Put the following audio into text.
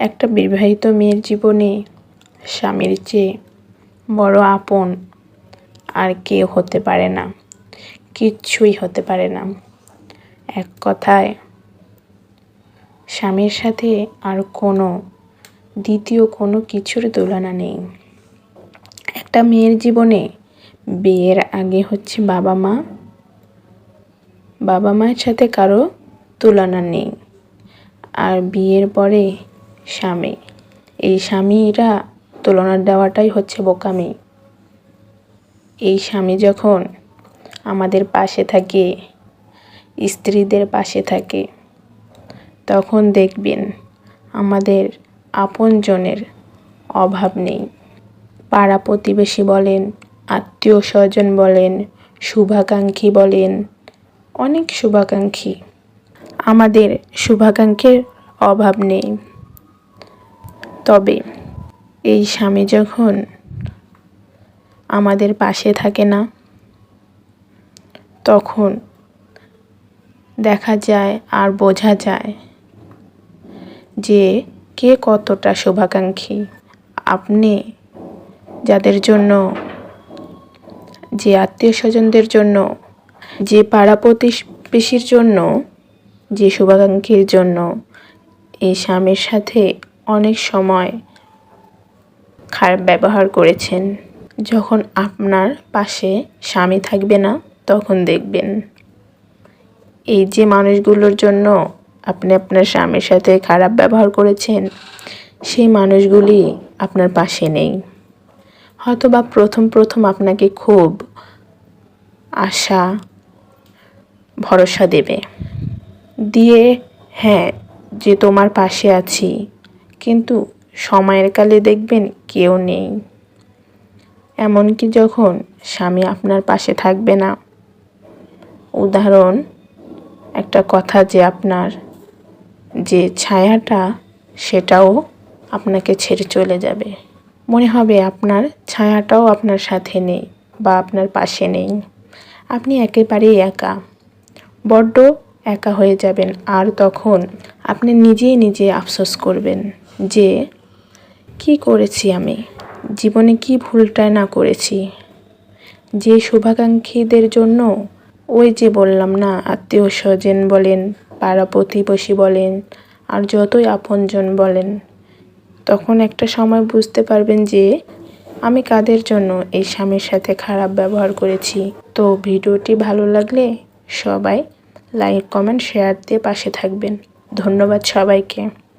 একটা বিবাহিত মেয়ের জীবনে স্বামীর চেয়ে বড় আপন আর কেউ হতে পারে না কিচ্ছুই হতে পারে না। এক কথায়, স্বামীর সাথে আর কোনো, দ্বিতীয় কোনো কিছুর তুলনা নেই। একটা মেয়ের জীবনে বিয়ের আগে হচ্ছে বাবা মা। বাবা মায়ের সাথে কারও তুলনা নেই। আর বিয়ের পরে স্বামী। এই স্বামীরা তুলনা দেওয়াটাই হচ্ছে বোকামি। এই স্বামী যখন আমাদের পাশে থাকে, স্ত্রীদের পাশে থাকে, তখন দেখবেন আমাদের আপনজনের অভাব নেই। পাড়া প্রতিবেশী বলেন, আত্মীয় স্বজন বলেন, শুভাকাঙ্ক্ষী বলেন, অনেক শুভাকাঙ্ক্ষী। আমাদের শুভাকাঙ্ক্ষীর অভাব নেই। তবে এই স্বামী যখন আমাদের পাশে থাকে না, তখন দেখা যায় আর বোঝা যায় যে কে কতটা শুভাকাঙ্ক্ষী। আপনি যাদের জন্য, যে আত্মীয় স্বজনদের জন্য, যে পাড়া প্রতিবেশীর জন্য, যে শুভাকাঙ্ক্ষীর জন্য এই স্বামীর সাথে অনেক সময় খারাপ ব্যবহার করেছেন। যখন আপনার পাশে স্বামী থাকবে না, তখন দেখবেন এই যে মানুষগুলোর জন্য আপনি আপনার স্বামীর সাথে খারাপ ব্যবহার করেছেন, সেই মানুষগুলি আপনার পাশে নেই। হয়তো বা প্রথম প্রথম আপনাকে খুব আশা, ভরসা দেবে। দিয়ে হ্যাঁ যে তোমার পাশে আছি কিন্তু সময়ের কালে দেখবেন কেউ নেই। এমনকি যখন স্বামী আপনার পাশে থাকবে না। উদাহরণ, একটা কথা যে আপনার, যে ছায়াটা, সেটাও আপনাকে ছেড়ে চলে যাবে। মনে হবে আপনার ছায়াটাও আপনার সাথে নেই বা আপনার পাশে নেই। আপনি একেবারেই একা। বড্ড একা হয়ে যাবেন আর তখন আপনি নিজেই নিজে আফসোস করবেন। যে, কি করেছি আমি? জীবনে কি ভুলটাই না করেছি? যে শুভাকাঙ্ক্ষীদের জন্য ওই যে বললাম না, আত্মীয় স্বজন বলেন, পাড়া প্রতিবেশী বলেন, আর যতই আপনজন বলেন, তখন একটা সময় বুঝতে পারবেন যে, আমি কাদের জন্য এই স্বামীর সাথে খারাপ ব্যবহার করেছি। তো ভিডিওটি ভালো লাগলে সবাই লাইক, কমেন্ট, শেয়ার দিয়ে পাশে থাকবেন। ধন্যবাদ সবাইকে।